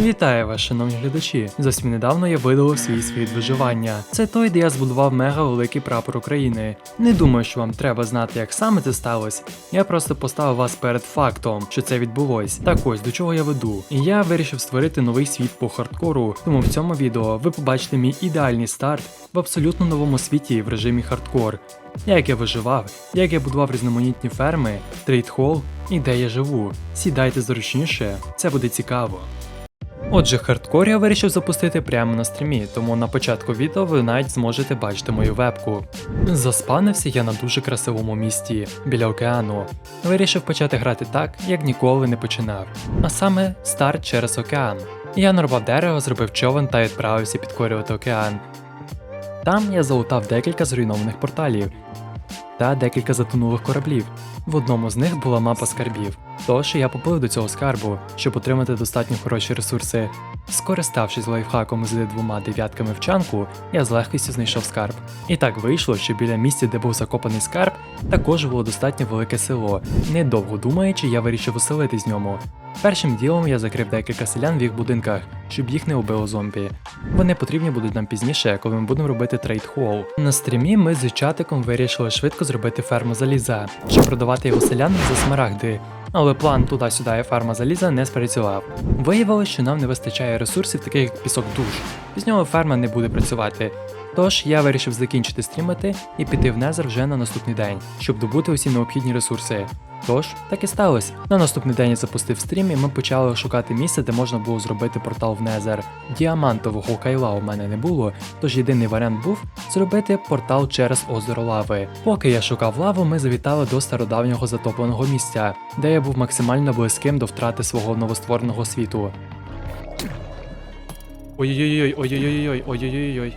Вітаю вас, шановні глядачі. Зовсім недавно я видалив свій світ виживання. Це той, де я збудував мега великий прапор України. Не думаю, що вам треба знати, як саме це сталося. Я просто поставив вас перед фактом, що це відбулось. Так ось до чого я веду. І я вирішив створити новий світ по хардкору. Тому в цьому відео ви побачите мій ідеальний старт в абсолютно новому світі в режимі хардкор. Як я виживав, як я будував різноманітні ферми, трейдхол і де я живу. Сідайте зручніше, це буде цікаво. Отже, хардкор я вирішив запустити прямо на стрімі, тому на початку відео ви навіть зможете бачити мою вебку. Заспанився я на дуже красивому місті біля океану. Вирішив почати грати так, як ніколи не починав. А саме старт через океан. Я нарвав дерево, зробив човен та відправився підкорювати океан. Там я залутав декілька зруйнованих порталів та декілька затонулих кораблів. В одному з них була мапа скарбів. Тож я поплив до цього скарбу, щоб отримати достатньо хороші ресурси. Скориставшись лайфхаком з двома дев'ятками в чанку, я з легкістю знайшов скарб. І так вийшло, що біля місця, де був закопаний скарб, також було достатньо велике село. Недовго думаючи, я вирішив оселитись в ньому. Першим ділом я закрив декілька селян в їх будинках, щоб їх не убило зомбі. Вони потрібні будуть нам пізніше, коли ми будемо робити трейд хол. На стрімі ми з чатиком вирішили швидко зробити ферму заліза, щоб продавати його селянам за смарагди. Але план туди-сюди ферма заліза не спрацював. Виявилось, що нам не вистачає ресурсів, таких як пісок душ. Без нього ферма не буде працювати. Тож я вирішив закінчити стрімити і піти в Незер вже на наступний день, щоб добути усі необхідні ресурси. Тож, так і сталося. На наступний день я запустив стрім і ми почали шукати місце, де можна було зробити портал в Незер. Діамантового кайла у мене не було, тож єдиний варіант був зробити портал через озеро лави. Поки я шукав лаву, ми завітали до стародавнього затопленого місця, де я був максимально близьким до втрати свого новоствореного світу. Ой-ой-ой, ой-ой-ой, ой-ой-ой.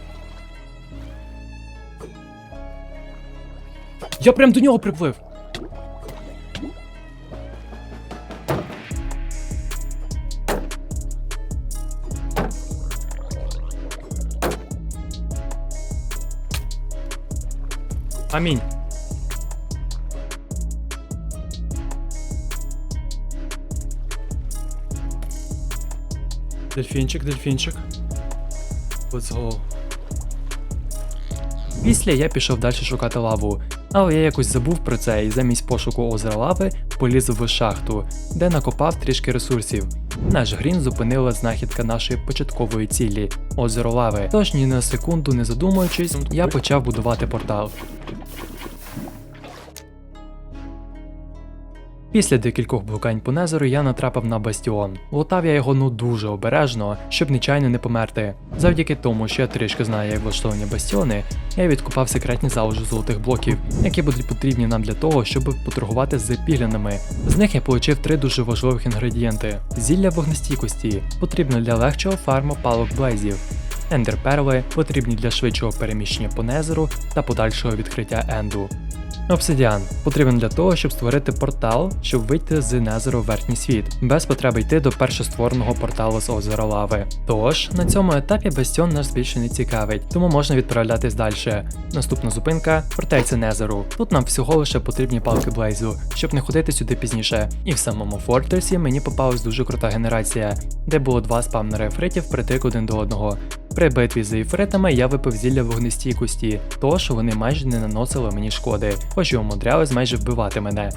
Я прям до нього приплив. Амінь. Дельфінчик, дельфінчик. Let's go. Після я пішов далі шукати лаву, але я якось забув про це і замість пошуку озера лави поліз в шахту, де накопав трішки ресурсів. Наш грін зупинила знахідка нашої початкової цілі озеро лави. Тож ні на секунду не задумуючись, я почав будувати портал. Після декількох блукань по незеру я натрапив на бастіон. Лутав я його ну дуже обережно, щоб нечайно не померти. Завдяки тому, що я трішки знаю, як влаштовані бастіони, я відкупав секретні залежі золотих блоків, які будуть потрібні нам для того, щоб поторгувати з піглянами. З них я отримав три дуже важливих інгредієнти: зілля вогнестійкості, потрібно для легшого фарму палок блейзів. Ендерперли потрібні для швидшого переміщення по незеру та подальшого відкриття енду. Обсидіан потрібен для того, щоб створити портал, щоб вийти з Незеру в верхній світ, без потреби йти до першоствореного порталу з озера лави. Тож на цьому етапі бастіон нас більше не цікавить, тому можна відправлятись далі. Наступна зупинка фортеця Незеру. Тут нам всього лише потрібні палки Блейзу, щоб не ходити сюди пізніше. І в самому фортресі мені попалась дуже крута генерація, де було два спавнери ефритів притик один до одного. При битві з ефритами я випив зілля вогнестійкості, тож вони майже не наносили мені шкоди, хоч і умудрялись майже вбивати мене.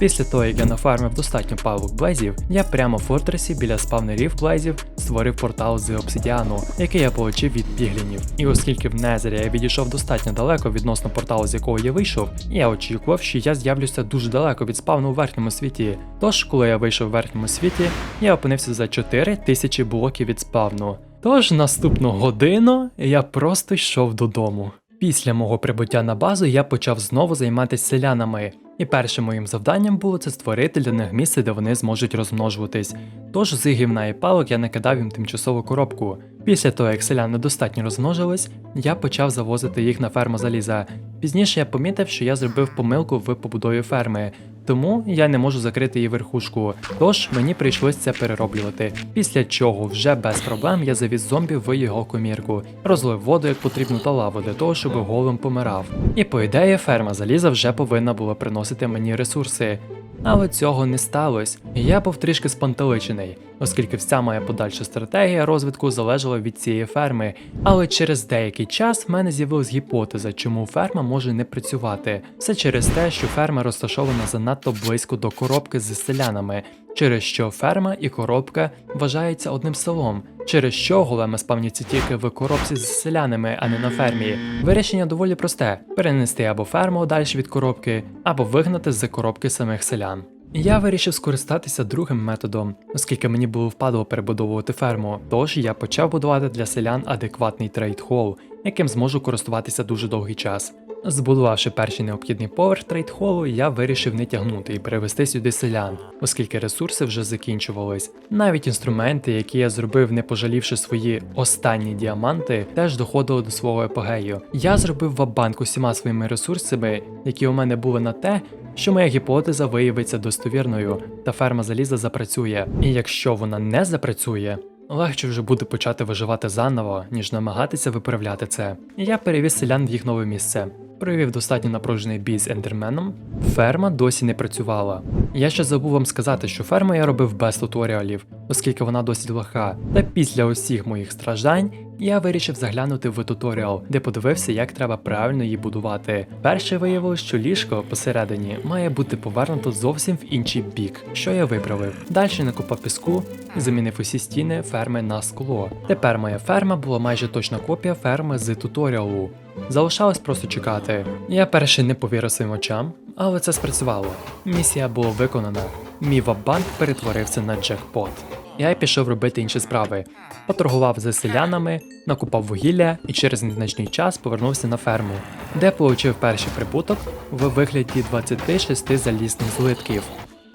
Після того, як я нафармив достатньо палок блейзів, я прямо в фортресі біля спавнерів блейзів створив портал з обсидіану, який я отримав від піглінів. І оскільки в Незері я відійшов достатньо далеко відносно порталу, з якого я вийшов, я очікував, що я з'явлюся дуже далеко від спавну у верхньому світі. Тож, коли я вийшов в верхньому світі, я опинився за 4 тисячі блоків від спавну. Тож наступну годину я просто йшов додому. Після мого прибуття на базу я почав знову займатися селянами, і першим моїм завданням було це створити для них місце, де вони зможуть розмножуватись. Тож з гівна і палок я накидав їм тимчасову коробку. Після того, як селяни достатньо розмножились, я почав завозити їх на ферму заліза. Пізніше я помітив, що я зробив помилку в побудові ферми, тому я не можу закрити її верхушку, тож мені прийшлось це перероблювати. Після чого вже без проблем я завіз зомбі в його комірку, розлив воду як потрібно та лаву для того, щоб голим помирав. І по ідеї ферма заліза вже повинна була приносити мені ресурси. Але цього не сталося, я був трішки спантеличений, оскільки вся моя подальша стратегія розвитку залежала від цієї ферми. Але через деякий час в мене з'явилась гіпотеза, чому ферма може не працювати. Все через те, що ферма розташована занадто близько до коробки з селянами, через що ферма і коробка вважаються одним селом, через що големи спавняться тільки в коробці з селянами, а не на фермі. Вирішення доволі просте: перенести або ферму далі від коробки, або вигнати з коробки самих селян. Я вирішив скористатися другим методом, оскільки мені було впадло перебудовувати ферму. Тож я почав будувати для селян адекватний трейд-холл, яким зможу користуватися дуже довгий час. Збудувавши перший необхідний поверх трейд-холу, я вирішив не тягнути і перевести сюди селян, оскільки ресурси вже закінчувались. Навіть інструменти, які я зробив, не пожалівши свої останні діаманти, теж доходили до свого епогею. Я зробив вабанк усіма своїми ресурсами, які у мене були на те, що моя гіпотеза виявиться достовірною, та ферма заліза запрацює. І якщо вона не запрацює, легше вже буде почати виживати заново, ніж намагатися виправляти це. Я перевіз селян в їх нове місце. Провів достатньо напружений бій з ендерменом. Ферма досі не працювала. Я ще забув вам сказати, що ферму я робив без туторіалів, оскільки вона досить легка. Та після усіх моїх страждань я вирішив заглянути в туторіал, де подивився, як треба правильно її будувати. Перше виявилось, що ліжко посередині має бути повернуто зовсім в інший бік, що я виправив. Далі накопав піску і замінив усі стіни ферми на скло. Тепер моя ферма була майже точна копія ферми з туторіалу. Залишалось просто чекати. Я перше не повірив своїм очам, але це спрацювало. Місія була виконана. Мій вабанк перетворився на джекпот. Я пішов робити інші справи. Поторгував з селянами, накупав вугілля і через незначний час повернувся на ферму, де получив перший прибуток в вигляді 26 залізних злитків.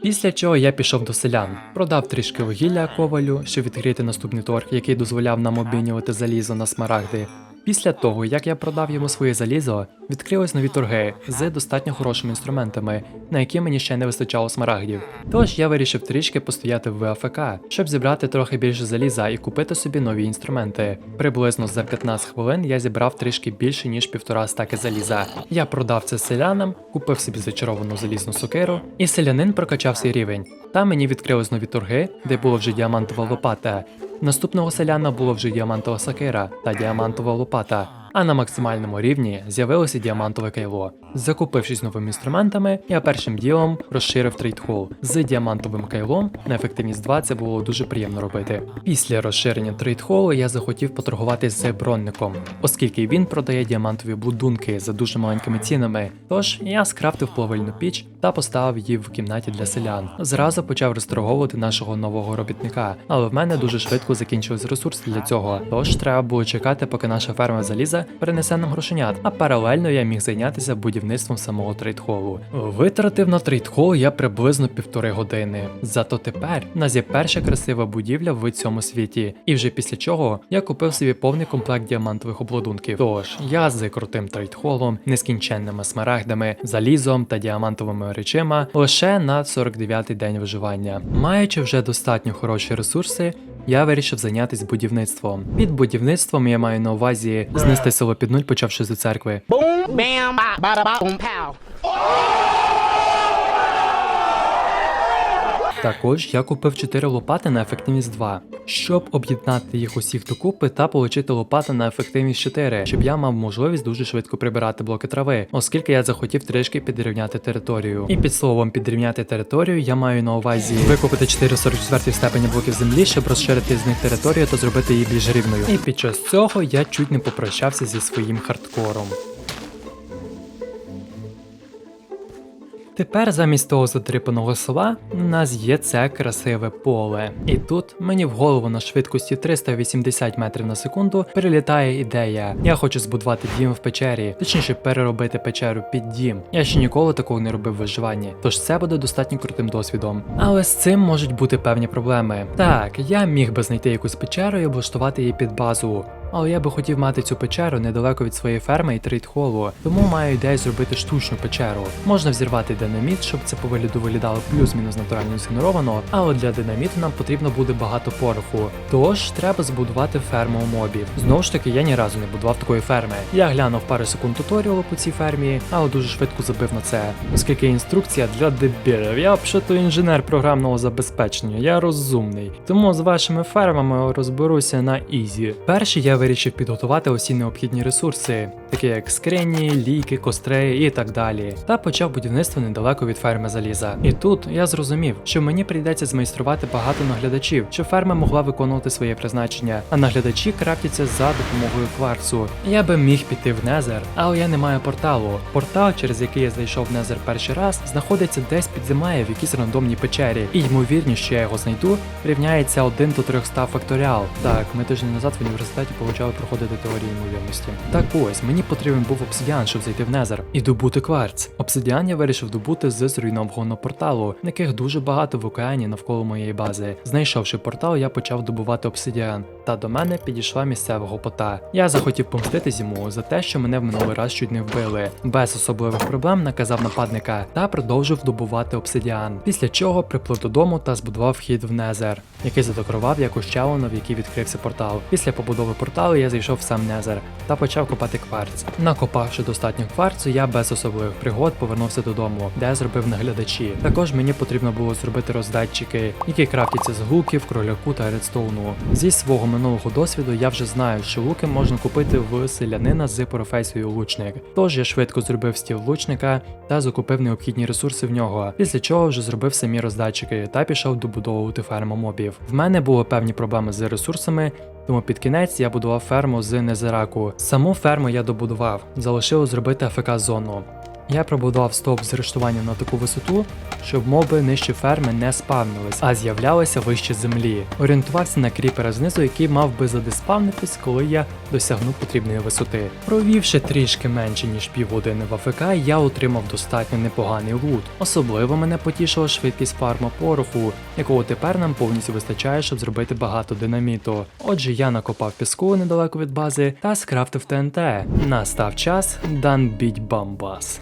Після чого я пішов до селян, продав трішки вугілля ковалю, щоб відкрити наступний торг, який дозволяв нам обмінювати залізо на смарагди. Після того, як я продав йому своє залізо, відкрились нові торги з достатньо хорошими інструментами, на які мені ще не вистачало смарагдів. Тож я вирішив трішки постояти в АФК, щоб зібрати трохи більше заліза і купити собі нові інструменти. Приблизно за 15 хвилин я зібрав трішки більше ніж півтора стаки заліза. Я продав це селянам, купив собі зачаровану залізну сокиру, і селянин прокачав свій рівень. Там мені відкрились нові торги, де було вже діамантова лопата. Наступного селяна було вже діамантова сакира та діамантова лопата. А на максимальному рівні з'явилося діамантове кайло. Закупившись новими інструментами, я першим ділом розширив трейдхол. З діамантовим кайлом на ефективність 2 це було дуже приємно робити. Після розширення трейдхолу я захотів поторгувати з бронником, оскільки він продає діамантові будунки за дуже маленькими цінами. Тож я скрафтив плавильну піч та поставив її в кімнаті для селян. Зразу почав розторговувати нашого нового робітника, але в мене дуже швидко закінчились ресурси для цього. Тож треба було чекати, поки наша ферма заліза перенесе нам грошенят, а паралельно я міг зайнятися будівництвом самого трейдхолу. Витратив на трейдхол я приблизно півтори години. Зато тепер в нас є перша красива будівля в цьому світі, і вже після чого я купив собі повний комплект діамантових обладунків. Тож я з крутим трейдхолом, нескінченними смарагдами, залізом та діамантовими речима лише на 49-й день виживання. Маючи вже достатньо хороші ресурси, я вирішив зайнятися будівництвом. Під будівництвом я маю на увазі знести село під нуль, почавши з церкви. Boom, ба, ба, ba, boom, pow. Також я купив 4 лопати на ефективність 2, щоб об'єднати їх усіх докупи та отримати лопати на ефективність 4, щоб я мав можливість дуже швидко прибирати блоки трави, оскільки я захотів трішки підрівняти територію. І під словом підрівняти територію я маю на увазі викупити 4 44 степені блоків землі, щоб розширити з них територію та зробити її більш рівною. І під час цього я чуть не попрощався зі своїм хардкором. Тепер замість того затрипаного села у нас є це красиве поле. І тут мені в голову на швидкості 380 метрів на секунду прилітає ідея. Я хочу збудувати дім в печері, точніше переробити печеру під дім. Я ще ніколи такого не робив в виживанні, тож це буде достатньо крутим досвідом. Але з цим можуть бути певні проблеми. Так, я міг би знайти якусь печеру і облаштувати її під базу. Але я би хотів мати цю печеру недалеко від своєї ферми і трейдхолу, тому маю ідею зробити штучну печеру. Можна взірвати динаміт, щоб це по вигляду виглядало плюс-мінус натурально згенеровано, але для динаміту нам потрібно буде багато пороху. Тож треба збудувати ферму у мобів. Знову ж таки, я ні разу не будував такої ферми. Я глянув пару секунд туторіалу по цій фермі, але дуже швидко забив на це, оскільки інструкція для дебілів. Я взагалі інженер програмного забезпечення, я розумний. Тому з вашими фермами розберуся на ізі. Перший я вирішив підготувати усі необхідні ресурси, такі як скрині, ліки, костри і так далі. Та почав будівництво недалеко від ферми заліза. І тут я зрозумів, що мені прийдеться змайструвати багато наглядачів, щоб ферма могла виконувати своє призначення, а наглядачі крафтяться за допомогою кварцу. Я би міг піти в Незер, але я не маю порталу. Портал, через який я зайшов в Незер перший раз, знаходиться десь під землею в якійсь рандомній печері, і ймовірність, що я його знайду, рівняється 1 до 300 факторіал. Так, ми тиждень назад в університеті почали проходити теорії ймовірності. Так ось мені потрібен був обсидіан, щоб зайти в Незер і добути кварц. Обсидіан я вирішив добути з зруйнованого порталу, яких дуже багато в океані навколо моєї бази. Знайшовши портал, я почав добувати обсидіан, та до мене підійшла місцева гопота. Я захотів помститись йому за те, що мене в минулий раз чуть не вбили. Без особливих проблем наказав нападника та продовжив добувати обсидіан. Після чого приплив додому та збудував вхід в Незер, який задекорував як ущелину, в якій відкрився портал. Після побудови порталу я зайшов в сам Незер та почав копати кварц. Накопавши достатньо кварцу, я без особливих пригод повернувся додому, де зробив наглядачі. Також мені потрібно було зробити роздатчики, які крафтяться з гуків, кроляку та редстоуну. Зі свого минулого досвіду я вже знаю, що луки можна купити в селянина з професією лучник. Тож я швидко зробив стіл лучника та закупив необхідні ресурси в нього, після чого вже зробив самі роздатчики та пішов добудовувати ферму мобів. В мене були певні проблеми з ресурсами. Тому під кінець я будував ферму з незираку. Саму ферму я добудував, залишилось зробити АФК зону. Я пробудував стовп з рештуванням на таку висоту, щоб моби нижче ферми не спавнились, а з'являлися вище землі. Орієнтувався на кріпера знизу, який мав би задиспавнитись, коли я досягну потрібної висоти. Провівши трішки менше ніж півгодини в АФК, я отримав достатньо непоганий лут. Особливо мене потішила швидкість фарма пороху, якого тепер нам повністю вистачає, щоб зробити багато динаміту. Отже, я накопав піску недалеко від бази та скрафтив ТНТ. Настав час дан біть бамбас.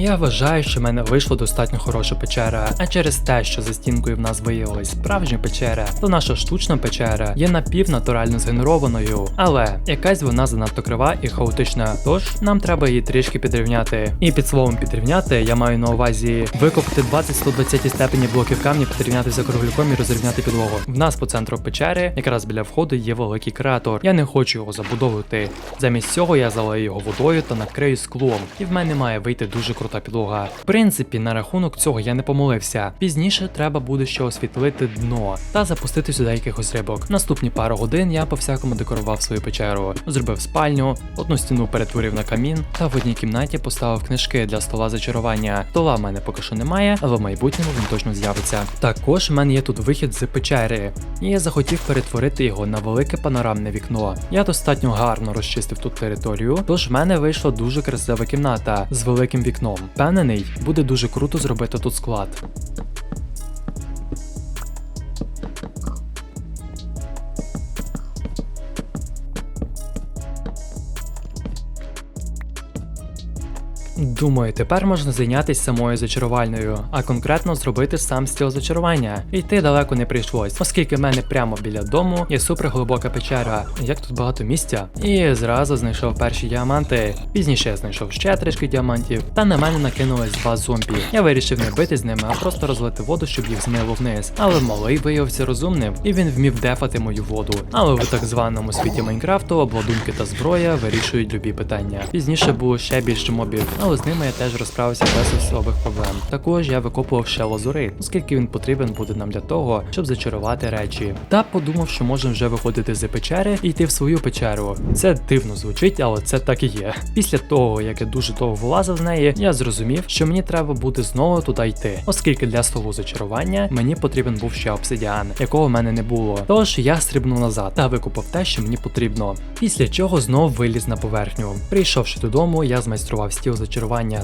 Я вважаю, що в мене вийшла достатньо хороша печера, а через те, що за стінкою в нас виявилась справжня печера, то наша штучна печера є напівнатурально згенерованою, але якась вона занадто крива і хаотична, тож нам треба її трішки підрівняти. І під словом підрівняти я маю на увазі викопати 20-120 степені блоків камня, підрівнятися кругляком і розрівняти підлогу. В нас по центру печери, якраз біля входу, є великий кратер. Я не хочу його забудовувати. Замість цього я залию його водою та накрию склом, і в мене має вийти дуже крута підлога. В принципі, на рахунок цього я не помилився. Пізніше треба буде ще освітлити дно та запустити сюди якихось рибок. Наступні пару годин я по всякому декорував свою печеру, зробив спальню, одну стіну перетворив на камін, та в одній кімнаті поставив книжки для стола зачарування. Стола в мене поки що немає, але в майбутньому він точно з'явиться. Також в мене є тут вихід з печери, і я захотів перетворити його на велике панорамне вікно. Я достатньо гарно розчистив тут територію, тож в мене вийшла дуже красива кімната з великим вікном. Впевнений, буде дуже круто зробити тут склад. Думаю, тепер можна зайнятися самою зачарувальною, а конкретно зробити сам стіл зачарування. Йти далеко не прийшлось, оскільки в мене прямо біля дому є суперглибока печера, як тут багато місця. І зразу знайшов перші діаманти. Пізніше я знайшов ще трішки діамантів, та на мене накинулись два зомбі. Я вирішив не бити з ними, а просто розлити воду, щоб їх змило вниз. Але малий виявився розумним, і він вмів дефати мою воду. Але в так званому світі Майнкрафту обладунки та зброя вирішують любі питання. Пізніше було ще більше мобів, але з ними я теж розправився без особих проблем. Також я викопував ще лазурит, оскільки він потрібен буде нам для того, щоб зачарувати речі. Та подумав, що можемо вже виходити з печери і йти в свою печеру. Це дивно звучить, але це так і є. Після того, як я дуже довго вилазив з неї, я зрозумів, що мені треба буде знову туди йти, оскільки для столу зачарування мені потрібен був ще обсидіан, якого в мене не було. Тож я стрибнув назад та викупав те, що мені потрібно. Після чого знов виліз на поверхню. Прийшовши додому, я змайстрував стіл зачарування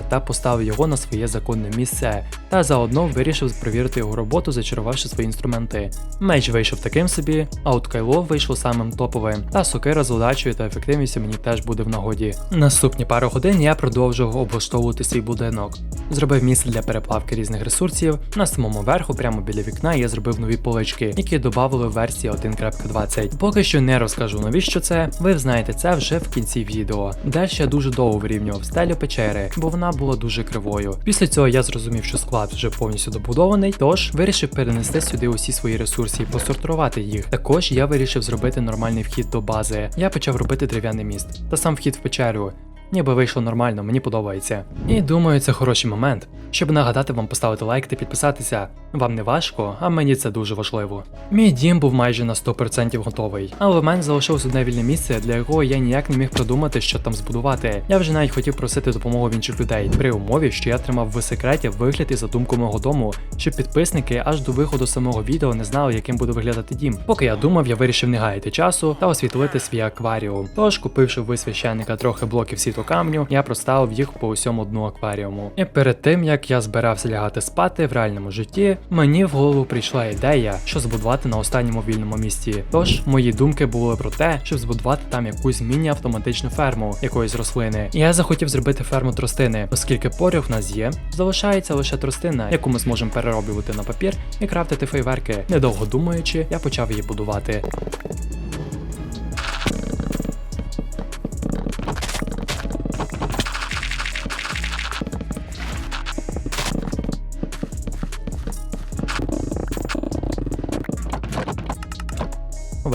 та поставив його на своє законне місце, та заодно вирішив перевірити його роботу, зачарувавши свої інструменти. Меч вийшов таким собі, а от кайло вийшло самим топовим, та сокира з удачею та ефективністю мені теж буде в нагоді. Наступні пару годин я продовжував облаштовувати свій будинок. Зробив місце для переплавки різних ресурсів. На самому верху, прямо біля вікна, я зробив нові полички, які додавали в версії 1.20. Поки що не розкажу навіщо це, ви знаєте це вже в кінці відео. Далі я дуже довго вирівнював стелю печери, бо вона була дуже кривою. Після цього я зрозумів, що склад вже повністю добудований, тож вирішив перенести сюди усі свої ресурси і посортувати їх. Також я вирішив зробити нормальний вхід до бази. Я почав робити дерев'яний міст та сам вхід в печеру. Ніби вийшло нормально, мені подобається. І думаю, це хороший момент, щоб нагадати вам поставити лайк та підписатися. Вам не важко, а мені це дуже важливо. Мій дім був майже на 100% готовий, але в мене залишилось одне вільне місце, для якого я ніяк не міг придумати, що там збудувати. Я вже навіть хотів просити допомогу в інших людей, при умові, що я тримав в секреті вигляд і задумку мого дому, щоб підписники аж до виходу самого відео не знали, яким буде виглядати дім. Поки я думав, я вирішив не гаяти часу та освітлити свій акваріум. Тож, купивши в священника трохи блоків світлокамню, я проставив їх по усьому дну акваріуму. І перед тим як я збирався лягати спати в реальному житті, мені в голову прийшла ідея, що збудувати на останньому вільному місці. Тож мої думки були про те, щоб збудувати там якусь міні-автоматичну ферму якоїсь рослини. І я захотів зробити ферму тростини, оскільки поряд в нас є, залишається лише тростина, яку ми зможемо перероблювати на папір і крафтити фейверки. Недовго думаючи, я почав її будувати.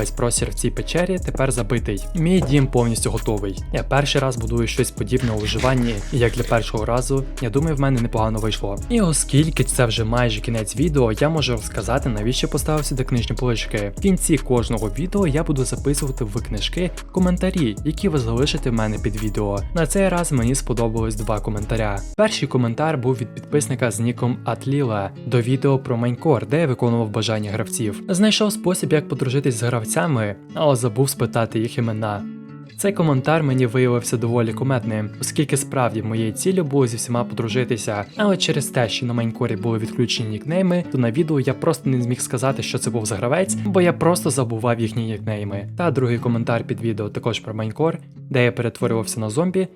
Весь простір в цій печері тепер забитий. Мій дім повністю готовий. Я перший раз будую щось подібне у виживанні, і як для першого разу, я думаю, в мене непогано вийшло. І оскільки це вже майже кінець відео, я можу розказати, навіщо поставив сюди книжні полички. В кінці кожного відео я буду записувати в книжки коментарі, які ви залишите в мене під відео. На цей раз мені сподобалось два коментаря. Перший коментар був від підписника з ніком Атліла до відео про Майнкор, де я виконував бажання гравців. Знайшов спосіб, як подружитись з гравцями, але забув спитати їх імена. Цей коментар мені виявився доволі кумедним, оскільки справді моєю ціллю було зі всіма подружитися. Але через те, що на майнкорі були відключені нікнейми, то на відео я просто не зміг сказати, що це був за гравець, бо я просто забував їхні нікнейми. Та другий коментар під відео також про майнкор, де я перетворювався на зомбі.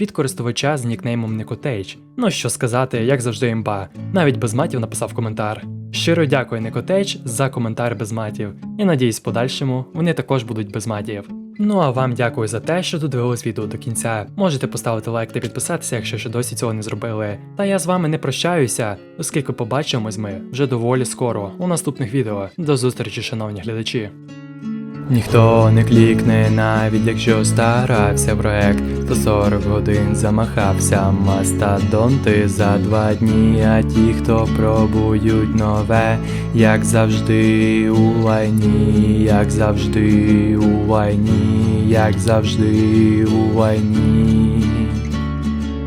Від користувача з нікнеймом Никотейч. Ну що сказати, як завжди імба. Навіть без матів написав коментар. Щиро дякую Никотейч за коментар без матів. І надіюсь, в подальшому вони також будуть без матів. Ну а вам дякую за те, що додивились відео до кінця. Можете поставити лайк та підписатися, якщо ще досі цього не зробили. Та я з вами не прощаюся, оскільки побачимось ми вже доволі скоро у наступних відео. До зустрічі, шановні глядачі. Ніхто не клікне, навіть якщо старався проект, то 40 годин замахався мастадонти за два дні. А ті, хто пробують нове, як завжди у війні, як завжди у війні, як завжди у лайні.